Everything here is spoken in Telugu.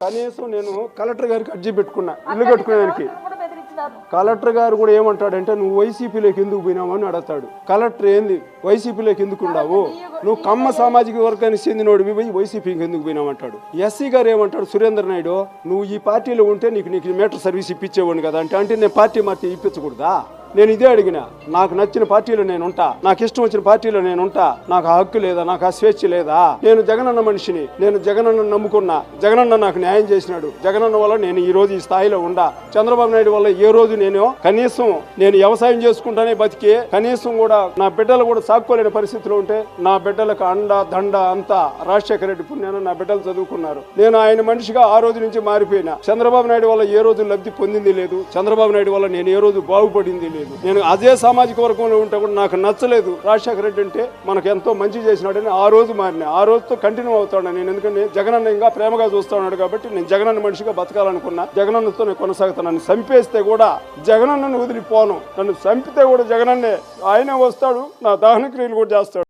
కనీసం నేను కలెక్టర్ గారికి అర్జీ పెట్టుకున్నా ఇల్లు కట్టుకునేదానికి. కలెక్టర్ గారు కూడా ఏమంటాడంటే నువ్వు వైసీపీలోకి ఎందుకు పోయినావు? అని అడతాడు కలెక్టర్ ఏంది? వైసీపీలోకి ఎందుకు ఉండావు? నువ్వు కమ్మ సామాజిక వర్గానికి చెందినోడివి పోయి వైసీపీకి ఎందుకు పోయినావు? అంటాడు. ఎస్సీ గారు ఏమంటాడు సురేంద్ర నాయుడు నువ్వు ఈ పార్టీలో ఉంటే నీకు నీకు మీటర్ సర్వీస్ ఇప్పించేవాడిని కదా అంటే అంటే నేను పార్టీ మార్చి ఇప్పించకూడదా? నేను ఇదే అడిగిన నాకు నచ్చిన పార్టీలో నేను ఉంటా నాకు ఇష్టం వచ్చిన పార్టీలో నేను ఉంటా నాకు ఆ హక్కు లేదా నాకు ఆ స్వేచ్ఛ లేదా? నేను జగనన్న మనిషిని నేను జగనన్న నమ్ముకున్నా జగనన్న నాకు న్యాయం చేసినాడు జగనన్న వల్ల నేను ఈ రోజు ఈ స్థాయిలో ఉండా. చంద్రబాబు నాయుడు వల్ల ఏ రోజు నేను కనీసం నేను వ్యవసాయం చేసుకుంటానే బతికి కనీసం కూడా నా బిడ్డలు కూడా సాక్కోలేని పరిస్థితిలో ఉంటే నా బిడ్డలకు అండ దండ అంతా రాజశేఖర రెడ్డి పుణ్యాన నా బిడ్డలు చదువుకున్నారు. నేను ఆయన మనిషిగా ఆ రోజు నుంచి మారిపోయినా. చంద్రబాబు నాయుడు వల్ల ఏ రోజు లబ్ధి పొందింది లేదు. చంద్రబాబు నాయుడు వల్ల నేను ఏ రోజు బాగుపడింది లేదు. నేను అదే సామాజిక వర్గంలో ఉంటే కూడా నాకు నచ్చలేదు. రాజశేఖర రెడ్డి అంటే మనకు ఎంతో మంచి చేసినాడని ఆ రోజు మారిన. ఆ రోజుతో కంటిన్యూ అవుతాడు నేను ఎందుకంటే జగనన్న ఇంకా ప్రేమగా చూస్తున్నాడు కాబట్టి నేను జగనన్న మనిషిగా బతకాలనుకున్నా. జగనన్నతో నేను కొనసాగుతాను నన్ను చంపేస్తే కూడా జగనన్నను వదిలిపోను. నన్ను చంపితే కూడా జగనన్నే. ఆయనే వస్తాడు నా దహన క్రియలు కూడా చేస్తాడు.